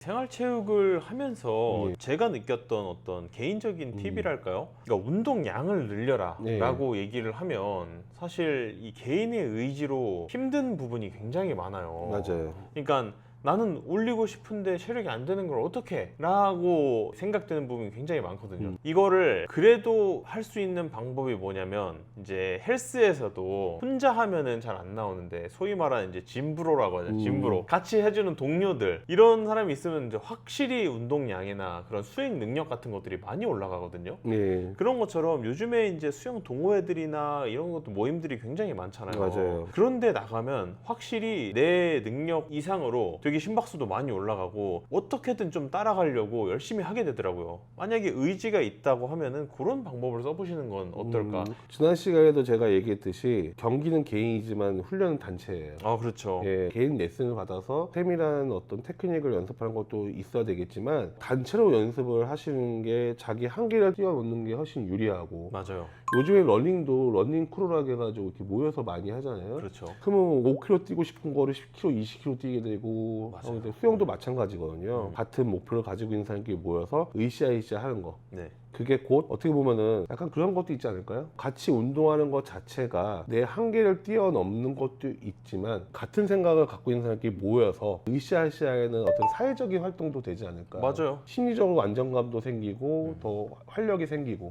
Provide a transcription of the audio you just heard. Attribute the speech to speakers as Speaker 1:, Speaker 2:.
Speaker 1: 생활체육을 하면서
Speaker 2: 예.
Speaker 1: 제가 느꼈던 어떤 개인적인
Speaker 2: 음.
Speaker 1: 팁이랄까요? 그러니까 운동량을 늘려라
Speaker 2: 예.
Speaker 1: 라고 얘기를 하면 사실 이 개인의 의지로 힘든 부분이 굉장히 많아요.
Speaker 2: 맞아요.
Speaker 1: 그러니까 나는 올리고 싶은데 체력이 안 되는 걸 어떻게? 라고 생각되는 부분이 굉장히 많거든요.
Speaker 2: 음.
Speaker 1: 이거를 그래도 할 수 있는 방법이 뭐냐면 이제 헬스에서도 혼자 하면은 잘 안 나오는데 소위 말하는 이제 짐브로라고 하죠.
Speaker 2: 음.
Speaker 1: 짐브로. 같이 해주는 동료들. 이런 사람이 있으면 이제 확실히 운동량이나 그런 수행 능력 같은 것들이 많이 올라가거든요.
Speaker 2: 예.
Speaker 1: 그런 것처럼 요즘에 이제 수영 동호회들이나 이런 것도 모임들이 굉장히 많잖아요.
Speaker 2: 맞아요.
Speaker 1: 그런데 나가면 확실히 내 능력 이상으로 되게 심박수도 많이 올라가고 어떻게든 좀 따라가려고 열심히 하게 되더라고요. 만약에 의지가 있다고 하면은 그런 방법을 써보시는 건 어떨까?
Speaker 2: 음, 지난 시간에도 제가 얘기했듯이 경기는 개인이지만 훈련은 단체예요.
Speaker 1: 아 그렇죠.
Speaker 2: 예, 개인 레슨을 받아서 세밀한 어떤 테크닉을 연습하는 것도 있어야 되겠지만 단체로 연습을 하시는 게 자기 한계를 뛰어넘는 게 훨씬 유리하고
Speaker 1: 맞아요.
Speaker 2: 요즘에 러닝도 러닝 크루라고 해가지고 이렇게 모여서 많이 하잖아요.
Speaker 1: 그렇죠.
Speaker 2: 그러면 5km 뛰고 싶은 거를 10km, 20km 뛰게 되고
Speaker 1: 맞아요.
Speaker 2: 어, 이제 수영도 마찬가지거든요.
Speaker 1: 음.
Speaker 2: 같은 목표를 가지고 있는 사람끼리 모여서 으쌰으쌰 하는 거.
Speaker 1: 네.
Speaker 2: 그게 곧 어떻게 보면은 약간 그런 것도 있지 않을까요? 같이 운동하는 것 자체가 내 한계를 뛰어넘는 것도 있지만 같은 생각을 갖고 있는 사람끼리 모여서 으쌰으쌰에는 어떤 사회적인 활동도 되지 않을까?
Speaker 1: 맞아요.
Speaker 2: 심리적으로 안정감도 생기고 더 활력이 생기고